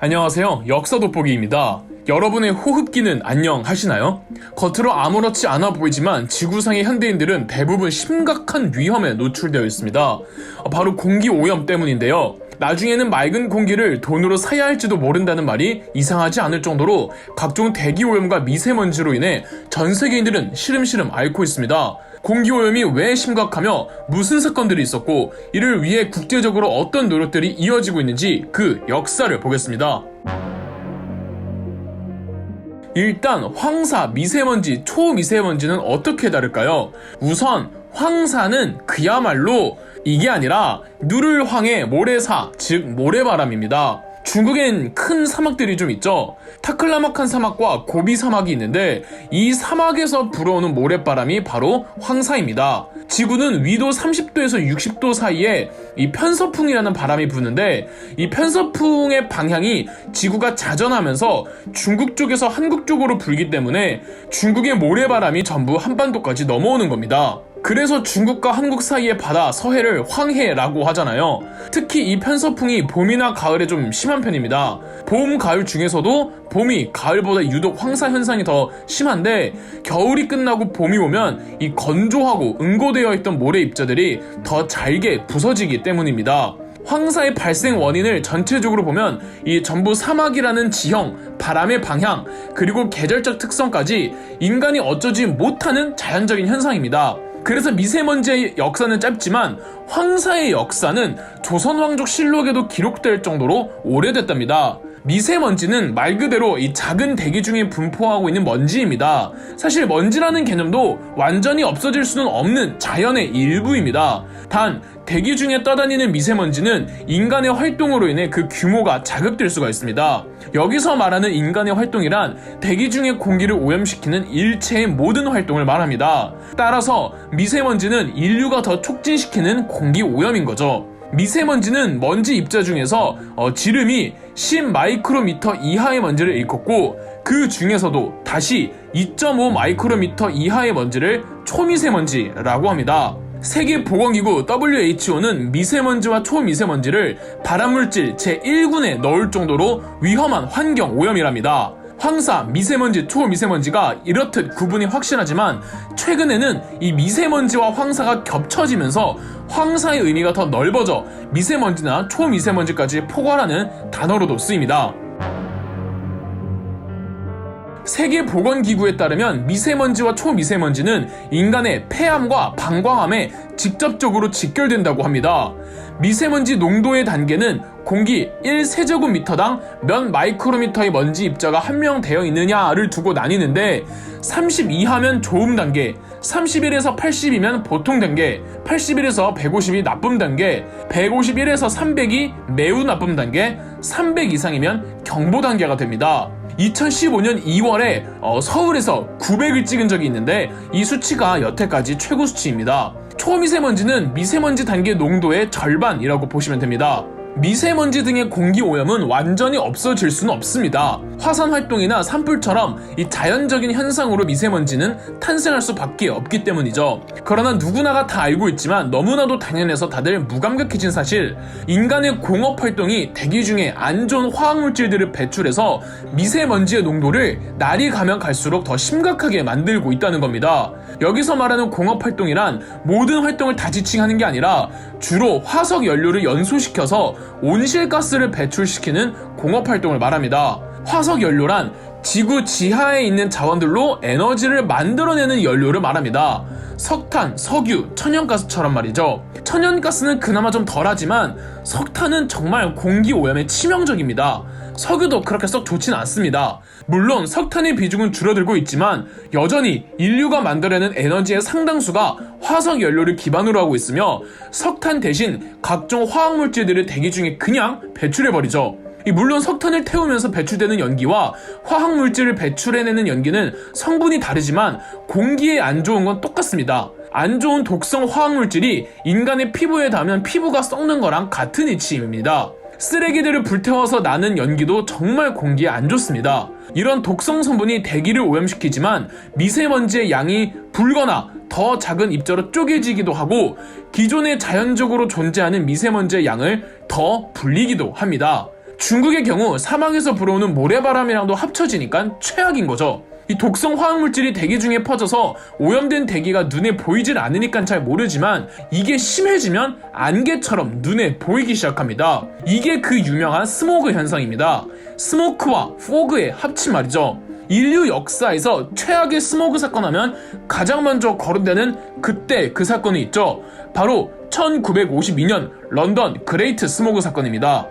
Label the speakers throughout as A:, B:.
A: 안녕하세요. 역사 돋보기입니다. 여러분의 호흡기는 안녕하시나요? 겉으로 아무렇지 않아 보이지만 지구상의 현대인들은 대부분 심각한 위험에 노출되어 있습니다. 어, 바로 공기 오염 때문인데요. 나중에는 맑은 공기를 돈으로 사야 할지도 모른다는 말이 이상하지 않을 정도로 각종 대기 오염과 미세먼지로 인해 전 세계인들은 시름시름 앓고 있습니다. 공기오염이 왜 심각하며 무슨 사건들이 있었고 이를 위해 국제적으로 어떤 노력들이 이어지고 있는지 그 역사를 보겠습니다. 일단 황사, 미세먼지, 초미세먼지는 어떻게 다를까요? 우선 황사는 그야말로 이게 아니라 누를 황해 모래사, 즉 모래바람입니다. 중국엔 큰 사막들이 좀 있죠. 타클라마칸 사막과 고비 사막이 있는데 이 사막에서 불어오는 모래바람이 바로 황사입니다. 지구는 위도 30도에서 60도 사이에 이 편서풍이라는 바람이 부는데 이 편서풍의 방향이 지구가 자전하면서 중국 쪽에서 한국 쪽으로 불기 때문에 중국의 모래바람이 전부 한반도까지 넘어오는 겁니다. 그래서 중국과 한국 사이의 바다 서해를 황해라고 하잖아요. 특히 이 편서풍이 봄이나 가을에 좀 심한 편입니다. 봄, 가을 중에서도 봄이 가을보다 유독 황사 현상이 더 심한데 겨울이 끝나고 봄이 오면 이 건조하고 응고되어 있던 모래 입자들이 더 잘게 부서지기 때문입니다. 황사의 발생 원인을 전체적으로 보면 이 전부 사막이라는 지형, 바람의 방향, 그리고 계절적 특성까지 인간이 어쩌지 못하는 자연적인 현상입니다. 그래서 미세먼지의 역사는 짧지만 황사의 역사는 조선왕족 실록에도 기록될 정도로 오래됐답니다. 미세먼지는 말 그대로 이 작은 대기 중에 분포하고 있는 먼지입니다. 사실 먼지라는 개념도 완전히 없어질 수는 없는 자연의 일부입니다. 단, 대기 중에 떠다니는 미세먼지는 인간의 활동으로 인해 그 규모가 자극될 수가 있습니다. 여기서 말하는 인간의 활동이란 대기 중의 공기를 오염시키는 일체의 모든 활동을 말합니다. 따라서 미세먼지는 인류가 더 촉진시키는 공기 오염인 거죠. 미세먼지는 먼지 입자 중에서 어, 지름이 10 마이크로미터 이하의 먼지를 일컫고 그 중에서도 다시 2.5 마이크로미터 이하의 먼지를 초미세먼지라고 합니다. 세계보건기구 WHO는 미세먼지와 초미세먼지를 발암물질 제1군에 넣을 정도로 위험한 환경 오염이랍니다. 황사, 미세먼지, 초미세먼지가 이렇듯 구분이 확실하지만 최근에는 이 미세먼지와 황사가 겹쳐지면서 황사의 의미가 더 넓어져 미세먼지나 초미세먼지까지 포괄하는 단어로도 쓰입니다. 세계보건기구에 따르면 미세먼지와 초미세먼지는 인간의 폐암과 방광암에 직접적으로 직결된다고 합니다. 미세먼지 농도의 단계는 공기 1세제곱미터당 몇 마이크로미터의 먼지 입자가 함량되어 있느냐를 두고 나뉘는데 30 이하면 좋음 단계, 31에서 80이면 보통 단계, 81에서 150이 나쁨 단계, 151에서 300이 매우 나쁨 단계, 300 이상이면 경보 단계가 됩니다. 2015년 2월에 어, 서울에서 900을 찍은 적이 있는데 이 수치가 여태까지 최고 수치입니다. 초미세먼지는 미세먼지 단계 농도의 절반이라고 보시면 됩니다. 미세먼지 등의 공기 오염은 완전히 없어질 수는 없습니다. 화산 활동이나 산불처럼 이 자연적인 현상으로 미세먼지는 탄생할 수밖에 없기 때문이죠. 그러나 누구나가 다 알고 있지만 너무나도 당연해서 다들 무감각해진 사실, 인간의 공업 활동이 대기 중에 안 좋은 화학 물질들을 배출해서 미세먼지의 농도를 날이 가면 갈수록 더 심각하게 만들고 있다는 겁니다. 여기서 말하는 공업 활동이란 모든 활동을 다 지칭하는 게 아니라 주로 화석 연료를 연소시켜서 온실가스를 배출시키는 공업 활동을 말합니다. 화석 연료란 지구 지하에 있는 자원들로 에너지를 만들어내는 연료를 말합니다. 석탄, 석유, 천연가스처럼 말이죠. 천연가스는 그나마 좀 덜하지만 석탄은 정말 공기 오염에 치명적입니다. 석유도 그렇게 썩 좋진 않습니다. 물론 석탄의 비중은 줄어들고 있지만 여전히 인류가 만들어내는 에너지의 상당수가 화석 연료를 기반으로 하고 있으며 석탄 대신 각종 화학 물질들을 대기 중에 그냥 배출해버리죠. 물론 석탄을 태우면서 배출되는 연기와 화학 물질을 배출해내는 연기는 성분이 다르지만 공기에 안 좋은 건 똑같습니다. 안 좋은 독성 화학 물질이 인간의 피부에 닿으면 피부가 썩는 거랑 같은 이치입니다. 쓰레기들을 불태워서 나는 연기도 정말 공기에 안 좋습니다. 이런 독성 성분이 대기를 오염시키지만 미세먼지의 양이 불거나 더 작은 입자로 쪼개지기도 하고 기존에 자연적으로 존재하는 미세먼지의 양을 더 불리기도 합니다. 중국의 경우 사막에서 불어오는 모래바람이랑도 합쳐지니까 최악인 거죠. 이 독성 화학물질이 대기 중에 퍼져서 오염된 대기가 눈에 보이질 않으니까 잘 모르지만 이게 심해지면 안개처럼 눈에 보이기 시작합니다. 이게 그 유명한 스모그 현상입니다. 스모크와 포그의 합친 말이죠. 인류 역사에서 최악의 스모그 사건 하면 가장 먼저 거론되는 그때 그 사건이 있죠. 바로 1952년 런던 그레이트 스모그 사건입니다.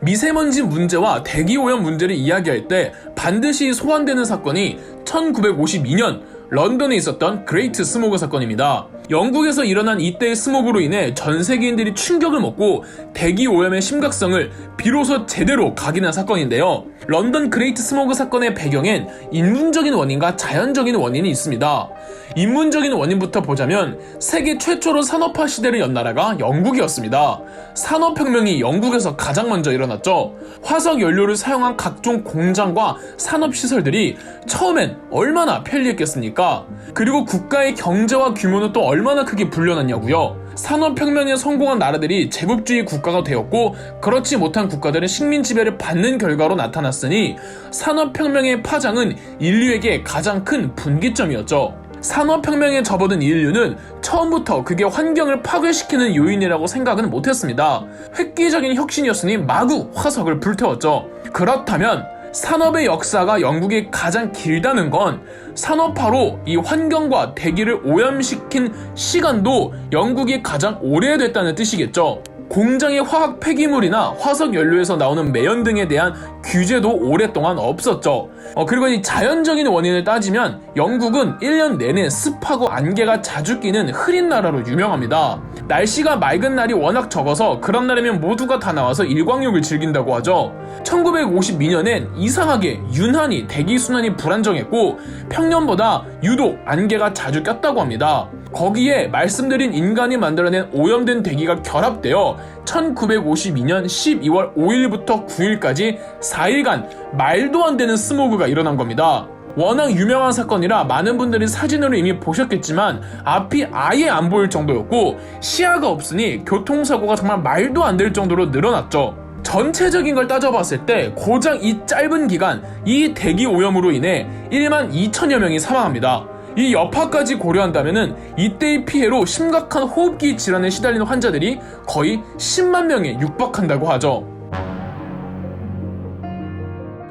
A: 미세먼지 문제와 대기오염 문제를 이야기할 때 반드시 소환되는 사건이 1952년 런던에 있었던 그레이트 스모그 사건입니다. 영국에서 일어난 이때의 스모그로 인해 전 세계인들이 충격을 먹고 대기 오염의 심각성을 비로소 제대로 각인한 사건인데요. 런던 그레이트 스모그 사건의 배경엔 인문적인 원인과 자연적인 원인이 있습니다. 인문적인 원인부터 보자면 세계 최초로 산업화 시대를 연 나라가 영국이었습니다. 산업혁명이 영국에서 가장 먼저 일어났죠. 화석 연료를 사용한 각종 공장과 산업시설들이 처음엔 얼마나 편리했겠습니까? 그리고 국가의 경제와 규모는 또 얼마나 크게 불려났냐고요. 산업혁명에 성공한 나라들이 제국주의 국가가 되었고 그렇지 못한 국가들은 식민 지배를 받는 결과로 나타났으니 산업혁명의 파장은 인류에게 가장 큰 분기점이었죠. 산업혁명에 접어든 인류는 처음부터 그게 환경을 파괴시키는 요인이라고 생각은 못했습니다. 획기적인 혁신이었으니 마구 화석을 불태웠죠. 그렇다면 산업의 역사가 영국이 가장 길다는 건 산업화로 이 환경과 대기를 오염시킨 시간도 영국이 가장 오래됐다는 뜻이겠죠. 공장의 화학 폐기물이나 화석 연료에서 나오는 매연 등에 대한 규제도 오랫동안 없었죠. 어, 그리고 이 자연적인 원인을 따지면 영국은 1년 내내 습하고 안개가 자주 끼는 흐린 나라로 유명합니다. 날씨가 맑은 날이 워낙 적어서 그런 날이면 모두가 다 나와서 일광욕을 즐긴다고 하죠. 1952년엔 이상하게 유난히 대기순환이 불안정했고 평년보다 유독 안개가 자주 꼈다고 합니다. 거기에 말씀드린 인간이 만들어낸 오염된 대기가 결합되어 1952년 12월 5일부터 9일까지 4일간 말도 안 되는 스모그가 일어난 겁니다. 워낙 유명한 사건이라 많은 분들이 사진으로 이미 보셨겠지만 앞이 아예 안 보일 정도였고 시야가 없으니 교통사고가 정말 말도 안 될 정도로 늘어났죠. 전체적인 걸 따져봤을 때 고작 이 짧은 기간 이 대기 오염으로 인해 1만 2천여 명이 사망합니다. 이 여파까지 고려한다면 이때의 피해로 심각한 호흡기 질환에 시달리는 환자들이 거의 10만 명에 육박한다고 하죠.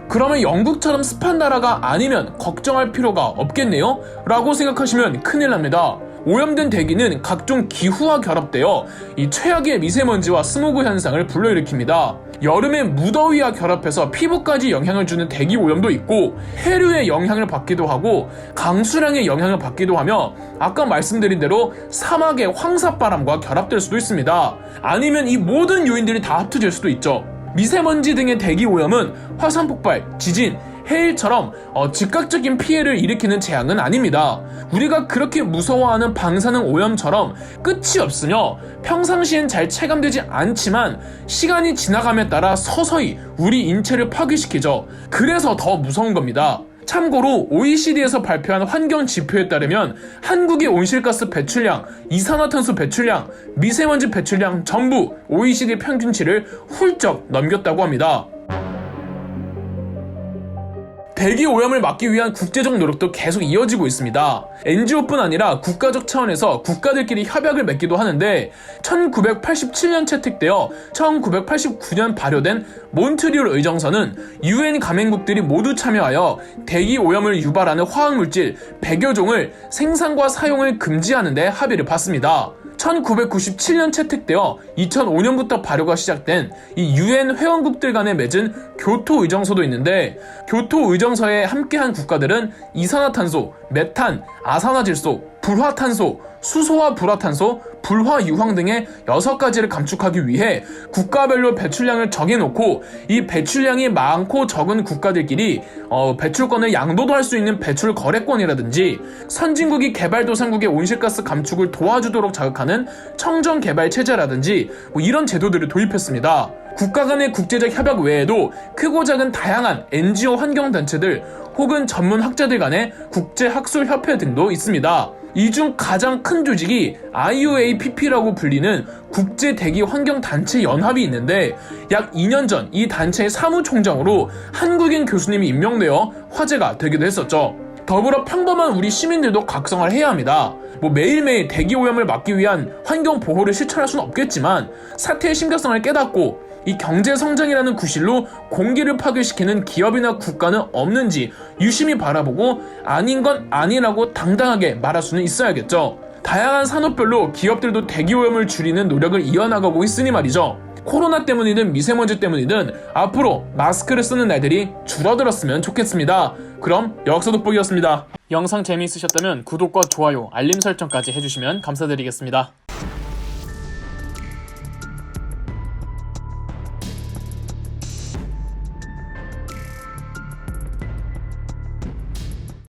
A: 그러면 영국처럼 습한 나라가 아니면 걱정할 필요가 없겠네요? 라고 생각하시면 큰일 납니다. 오염된 대기는 각종 기후와 결합되어 이 최악의 미세먼지와 스모그 현상을 불러일으킵니다. 여름에 무더위와 결합해서 피부까지 영향을 주는 대기 오염도 있고 해류의 영향을 받기도 하고 강수량의 영향을 받기도 하며 아까 말씀드린 대로 사막의 황사바람과 결합될 수도 있습니다. 아니면 이 모든 요인들이 다 합쳐질 수도 있죠. 미세먼지 등의 대기 오염은 화산 폭발, 지진, 해일처럼 어, 즉각적인 피해를 일으키는 재앙은 아닙니다. 우리가 그렇게 무서워하는 방사능 오염처럼 끝이 없으며 평상시엔 잘 체감되지 않지만 시간이 지나감에 따라 서서히 우리 인체를 파괴시키죠. 그래서 더 무서운 겁니다. 참고로 OECD에서 발표한 환경 지표에 따르면 한국의 온실가스 배출량, 이산화탄소 배출량, 미세먼지 배출량 전부 OECD 평균치를 훌쩍 넘겼다고 합니다. 대기 오염을 막기 위한 국제적 노력도 계속 이어지고 있습니다. NGO뿐 아니라 국가적 차원에서 국가들끼리 협약을 맺기도 하는데 1987년 채택되어 1989년 발효된 몬트리올 의정서는 UN 가맹국들이 모두 참여하여 대기 오염을 유발하는 화학물질 100여 종을 생산과 사용을 금지하는 데 합의를 봤습니다. 1997년 채택되어 2005년부터 발효가 시작된 이 UN 회원국들 간에 맺은 교토 의정서도 있는데 교토 의정서에 함께한 국가들은 이산화탄소, 메탄, 아산화질소, 불화탄소, 수소와 불화탄소, 불화유황 등의 6가지를 감축하기 위해 국가별로 배출량을 정해놓고 이 배출량이 많고 적은 국가들끼리 어, 배출권을 양도도 할 수 있는 배출 거래권이라든지 선진국이 개발도상국의 온실가스 감축을 도와주도록 자극하는 청정 개발 체제라든지 뭐 이런 제도들을 도입했습니다. 국가 간의 국제적 협약 외에도 크고 작은 다양한 NGO 환경단체들 혹은 전문 학자들 간의 국제학술협회 등도 있습니다. 이 중 가장 큰 조직이 IUAPP라고 불리는 국제 대기 환경 단체 연합이 있는데 약 2년 전 이 단체의 사무총장으로 한국인 교수님이 임명되어 화제가 되기도 했었죠. 더불어 평범한 우리 시민들도 각성을 해야 합니다. 뭐 매일매일 대기 오염을 막기 위한 환경 보호를 실천할 수는 없겠지만 사태의 심각성을 깨닫고 이 경제 성장이라는 구실로 공기를 파괴시키는 기업이나 국가는 없는지 유심히 바라보고 아닌 건 아니라고 당당하게 말할 수는 있어야겠죠. 다양한 산업별로 기업들도 대기 오염을 줄이는 노력을 이어나가고 있으니 말이죠. 코로나 때문이든 미세먼지 때문이든 앞으로 마스크를 쓰는 날들이 줄어들었으면 좋겠습니다. 그럼 역사 돋보기였습니다. 영상 재미있으셨다면 구독과 좋아요, 알림 설정까지 해주시면 감사드리겠습니다.